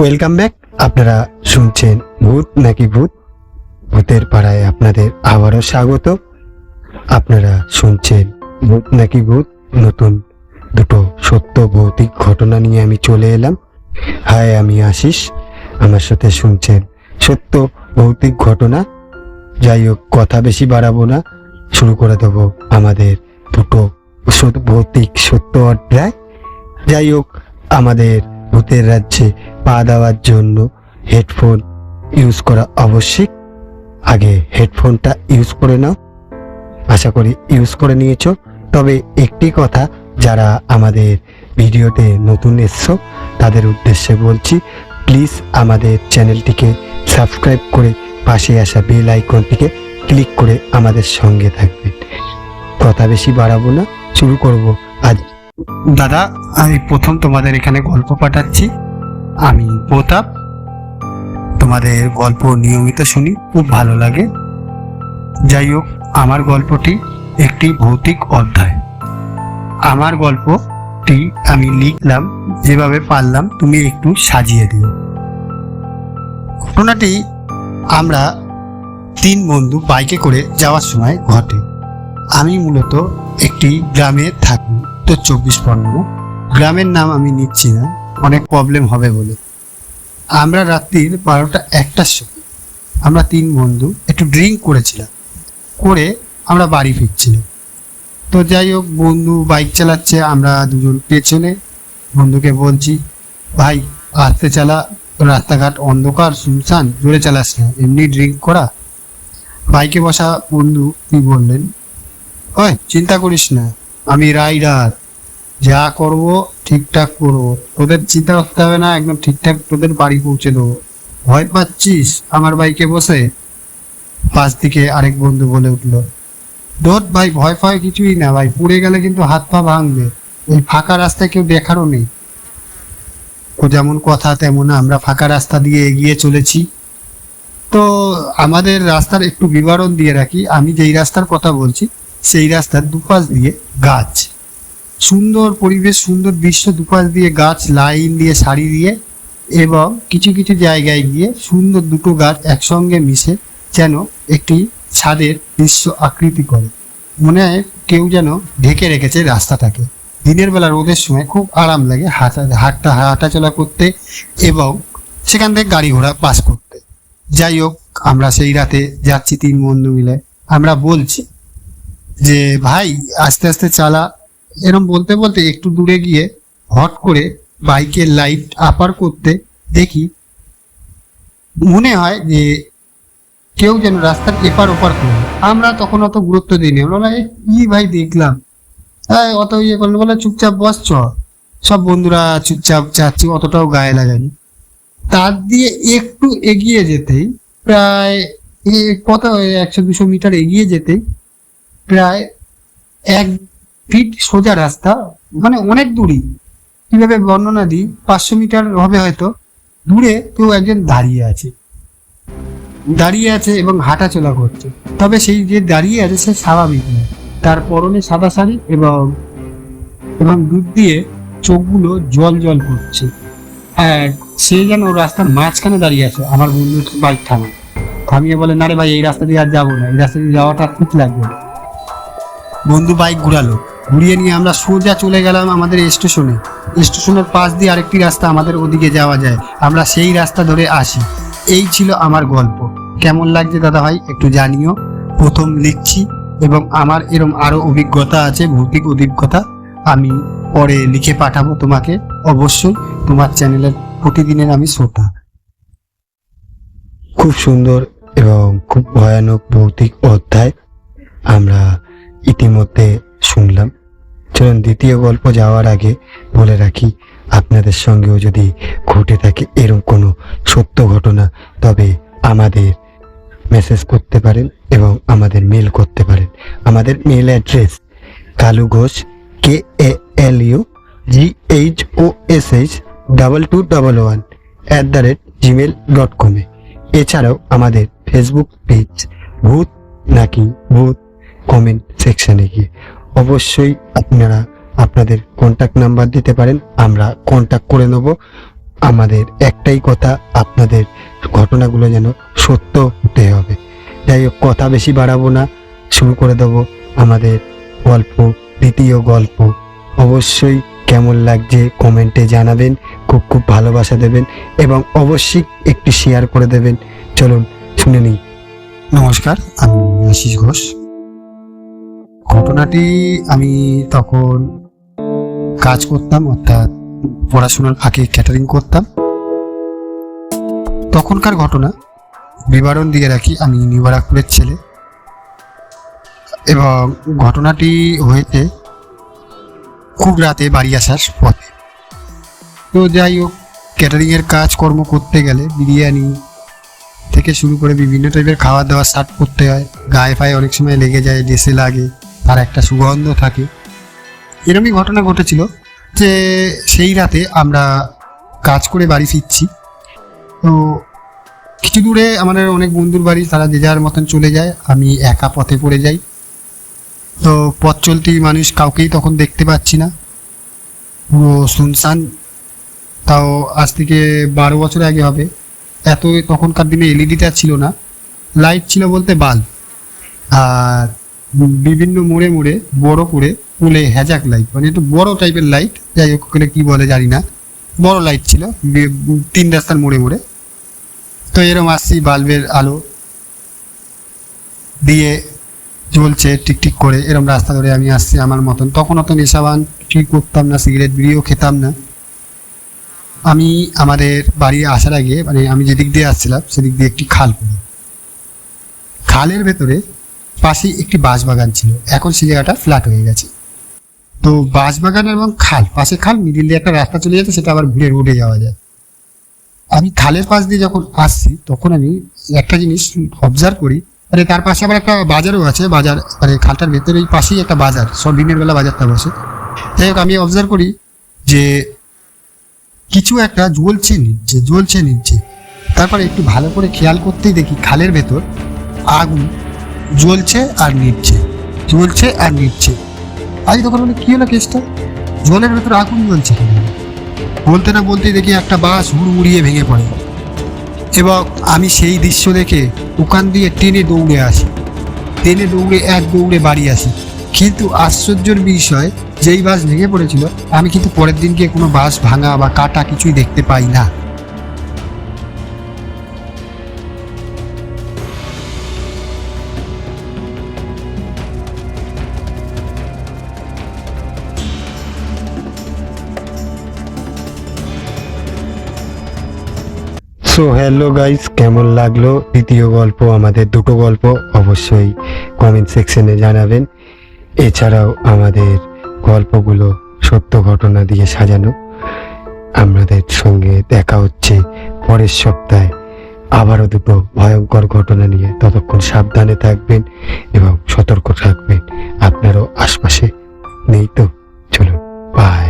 Welcome back আপনারা শুনছেন ভূত নাকি ভূত? ভূতের পাড়ায় আপনাদের আবারও স্বাগত। আপনারা শুনছেন ভূত নাকি ভূত? নতুন দুটো সত্য ভৌতিক ঘটনা নিয়ে আমি চলে এলাম। হাই, আমি আশিস। আমার সাথে শুনছেন সত্য ভৌতিক ঘটনা। যাই হোক, কথা বেশি বাড়াবো না। শুরু করে দেবো আমাদের দুটো ভৌতিক সত্য অধ্যায়। যাই হোক, আমাদের ভূতের রাজ্যে পা দেওয়ার জন্য হেডফোন ইউজ করা আবশ্যিক। আগে হেডফোনটা ইউজ করে নাও। আশা করি ইউজ করে নিয়েছো। তবে একটি কথা, যারা আমাদের ভিডিওতে নতুন এসছো, তাদের উদ্দেশ্যে বলছি, প্লিজ আমাদের চ্যানেলটিকে সাবস্ক্রাইব করে পাশে আসা বেল আইকনটিকে ক্লিক করে আমাদের সঙ্গে থাকবেন। কথা বেশি বাড়াবো না, শুরু করব আজ দাদা, আমি প্রথম তোমাদের এখানে গল্প পাঠাচ্ছি। আমি প্রতাপ। তোমাদের গল্প নিয়মিত শুনি, খুব ভালো লাগে। যাই হোক, আমার গল্পটি একটি ভৌতিক অধ্যায়। আমার গল্পটি আমি লিখলাম, যেভাবে পারলাম তুমি একটু সাজিয়ে দিও। ঘটনাটি আমরা তিন বন্ধু বাইকে করে যাওয়ার সময় ঘটে। আমি মূলত একটি গ্রামে থাকি। উত্তর চব্বিশ পরগনা গ্রামের নাম আমি নিচ্ছি না, অনেক প্রবলেম হবে বলে। আমরা রাত্রির বারোটা একটার সময়, আমরা তিন বন্ধু একটু ড্রিঙ্ক করেছিলাম, করে আমরা বাড়ি ফিরছিলাম। তো যাই হোক, বন্ধু বাইক চালাচ্ছে, আমরা দুজন পেছনে বন্ধুকে বলছি, ভাই, আস্তে চালা, রাস্তাঘাট অন্ধকার, শুনশান, জোরে চালাস না, এমনি ড্রিঙ্ক করা। বাইকে বসা বন্ধু কি বললেন, ওই, চিন্তা করিস না আমি রাইডার। যা করব, ঠিকঠাক করব। তোদের চিন্তা করতে হবে না, একদম ঠিকঠাক তোদের বাড়ি পৌঁছে দেবো। ভয় পাচ্ছিস আমার বাইকে বসে? পাশ দিকে আরেক বন্ধু বলে উঠল। দোত ভাই, ভয় ফয় কিছুই না ভাই, পুড়ে গেলে কিন্তু হাত পা ভাঙবে। ওই ফাঁকা রাস্তায় কেউ দেখারও নেই। ও যেমন কথা, তেমন আমরা ফাঁকা রাস্তা দিয়ে এগিয়ে চলেছি। তো আমাদের রাস্তার একটু বিবরণ দিয়ে রাখি। আমি যেই রাস্তার কথা বলছি সেই রাস্তার দুপাশ দিয়ে গাছ। সুন্দর পরিবেশ, সুন্দর দৃশ্য, দুপাশ দিয়ে গাছ, লাইন দিয়ে সারি দিয়ে এবং কিছু কিছু জায়গায় গিয়ে সুন্দর দুটো গাছ একসঙ্গে মিশে যেন একটি ছাদের দৃশ্য আকৃতি করে। মনে হয় কেউ যেন ঢেকে রেখেছে রাস্তাটাকে। দিনের বেলা রোদের সময় খুব আরাম লাগে হাঁটা হাঁটা হাঁটাচলা করতে এবং সেখান থেকে গাড়ি ঘোড়া পাস করতে। যাই হোক, আমরা সেই রাতে যাচ্ছি তিন বন্ধু মিলে। আমরা বলছি যে ভাই আস্তে আস্তে চালা। এরম বলতে বলতে একটু দূরে গিয়ে হট করে বাইকের লাইট আপার করতে দেখি মনে হয় যে কেউ যেন রাস্তার এপার ওপার করে। আমরা তখন অত গুরুত্ব দিইনি। আমরা বললাম, "এ, কি ভাই দেখলাম? হ্যাঁ অত ইয়ে করল। বলে চুপচাপ বস চ। সব বন্ধুরা চুপচাপ যাচ্ছি অতটাও গায়ে লাগানি তার দিয়ে একটু এগিয়ে যেতেই প্রায় কত একশো দুশো মিটার এগিয়ে যেতেই প্রায় এক ফিট সোজা রাস্তা মানে অনেক দূরই। কীভাবে বর্ণনা দিই? পাঁচশো মিটার হবে হয়তো। দূরে কেউ একজন দাঁড়িয়ে আছে। দাঁড়িয়ে আছে এবং হাঁটাচলা করছে। তবে সেই যে দাঁড়িয়ে আছে, সে স্বাভাবিক নয়। তার পরনে সাদা শাড়ি এবং এবং দুধ দিয়ে চোখগুলো জল জল করছে। আর সে যেন রাস্তার মাঝখানে দাঁড়িয়ে আছে। আমার বন্ধু বাইক থামায়। থামিয়ে বলে, না রে ভাই, এই রাস্তা দিয়ে আর যাব না। এই রাস্তা দিয়ে যাওয়াটা ঠিক লাগবে না।" বন্ধু বাইক ঘুরালো। ঘুরিয়ে নিয়ে আমরা সোজা চলে গেলাম আমাদের স্টেশনে। স্টেশনের পাশ দিয়ে আরেকটি রাস্তা আমাদের ওদিকে যাওয়া যায়। আমরা সেই রাস্তা ধরে আসি। এই ছিল আমার গল্প। কেমন লাগছে দাদা ভাই, একটু জানিও। প্রথম লিখছি এবং আমার এরম আরও অভিজ্ঞতা আছে, ভৌতিক অভিজ্ঞতা। আমি পরে লিখে পাঠাবো তোমাকে। অবশ্যই তোমার চ্যানেলের প্রতিদিনের আমি শ্রোতা। খুব সুন্দর এবং খুব ভয়ানক ভৌতিক অধ্যায়। আমরা ইতিমধ্যে শুনলাম। চলুন, দ্বিতীয় গল্প যাওয়ার আগে বলে রাখি, আপনাদের সঙ্গেও যদি ঘটে থাকে এরকম কোনো সত্য ঘটনা, তবে আমাদের মেসেজ করতে পারেন এবং আমাদের মেল করতে পারেন। আমাদের mail address Kalu Ghosh K A L U G H O S H double two double one at the rate Gmail dot কমে এছাড়াও আমাদের ফেসবুক পেজ ভূত নাকি ভূত? কমেন্ট সেকশনে গিয়ে অবশ্যই আপনারা আপনাদের কন্ট্যাক্ট নাম্বার দিতে পারেন, আমরা কন্ট্যাক্ট করে নেব। আমাদের একটাই কথা, আপনাদের ঘটনাগুলো যেন সত্য হতে হবে। যাই হোক, কথা বেশি বাড়াবো না, শুরু করে দেবো আমাদের গল্প, দ্বিতীয় গল্প। অবশ্যই কেমন লাগছে কমেন্টে জানাবেন, খুব খুব ভালোবাসা দেবেন এবং অবশ্যই একটি শেয়ার করে দেবেন। চলুন, শুনে নিই। নমস্কার, আমি আশিস ঘোষ। ঘটনাটি আমি তখন কাজ করতাম, অর্থাৎ পড়াশোনার আগে ক্যাটারিং করতাম। তখনকার ঘটনা, বিবরণ দিয়ে রাখি, আমি নিবারাকপুরের ছেলে। এবং ঘটনাটি হয়েছে খুব রাতে বাড়ি আসার পথে। তো যাই হোক ক্যাটারিংয়ের কাজ কর্ম করতে গেলে বিরিয়ানি থেকে শুরু করে বিভিন্ন টাইপের খাবার দাবার সার্ভ করতে হয়। গায়ে ফায়ে অনেক সময় লেগে যায় ড্রেসে লাগে। তার একটা সুগন্ধ থাকে। এরমই ঘটনা ঘটেছিল যে সেই রাতে আমরা কাজ করে বাড়ি ফিরছি। তো কিছু দূরে আমাদের অনেক বন্ধুর বাড়ি, তারা যে যার মতন চলে যায়, আমি একা পথে পড়ে যাই। তো পথ চলতি মানুষ কাউকেই তখন দেখতে পাচ্ছি না। পুরো শুনশান। তাও আজ থেকে বারো বছর আগে হবে। এত তখনকার দিনে এলইডিটা ছিল না। লাইট ছিল বলতে বাল্ব। আর বিভিন্ন মোড়ে মোড়ে বড় করে পুলে হ্যাজাক লাইট মানে একটু বড় টাইপের লাইট যাই হোক, ওখানে কি বলে জানি না। বড় লাইট ছিল তিন রাস্তার মোড়ে মোড়ে। তো এরকম আসছি বাল্বের আলো দিয়ে জ্বলছে টিকটিক করে এরকম রাস্তা ধরে আমি আসছি আমার মতন। তখন অত নেশাবান ঠিক করতাম না সিগারেট বিড়িও খেতাম না। আমি আমাদের বাড়ি আসার আগে মানে আমি যেদিক দিয়ে আসছিলাম, সেদিক দিয়ে একটি খাল খালের ভেতরে পাশেই একটি বাঁশবাগান ছিল। এখন সেই জায়গাটা ফ্ল্যাট হয়ে গেছে। তো বাঁশবাগান এবং খাল, পাশে খাল মিডিল দিয়ে একটা রাস্তা চলে যেত সেটা আবার ঘুরে রোডে যাওয়া যায়। আমি খালের পাশ দিয়ে যখন আসছি, তখন আমি একটা জিনিস অবজার্ভ করি মানে তার পাশে আবার একটা বাজারও আছে, বাজার মানে খালটার ভেতরেই পাশেই একটা বাজার, সব দিনের বেলা বাজারটা বসে। যাই হোক, আমি অবজার্ভ করি যে কিছু একটা জ্বলছে নিচ্ছে জ্বলছে নিচ্ছে তারপরে একটু ভালো করে খেয়াল করতেই দেখি খালের ভেতর আগুন জ্বলছে আর নিচ্ছে, জ্বলছে আর নিচ্ছে। আজ তখন বলি কি হলো কেসটা জলের ভেতরে আগুন জ্বলছে বলতে না বলতেই দেখি একটা বাস হুড়মুড়িয়ে ভেঙে পড়ে। এবং আমি সেই দৃশ্য দেখে ওখান দিয়ে টেনে দৌড়ে আসি। টেনে দৌড়ে এক দৌড়ে বাড়ি আসি। কিন্তু আশ্চর্যের বিষয়, যেই বাস ভেঙে পড়েছিল, আমি কিন্তু পরের দিন গিয়ে কোনো বাস ভাঙা বা কাটা কিছুই দেখতে পাই না। সো হ্যালো গাইস কেমন লাগল দ্বিতীয় গল্প, আমাদের দুটো গল্প? অবশ্যই কমেন্ট সেকশনে জানাবেন। এছাড়াও আমাদের গল্পগুলো সত্য ঘটনা দিয়ে সাজানো। আমাদের সঙ্গে দেখা হচ্ছে পরের সপ্তাহে। আবারও দুটো ভয়ঙ্কর ঘটনা নিয়ে ততক্ষণ সাবধানে থাকবেন এবং সতর্ক থাকবেন। আপনারও আশপাশে নেই তো? চলুন বাই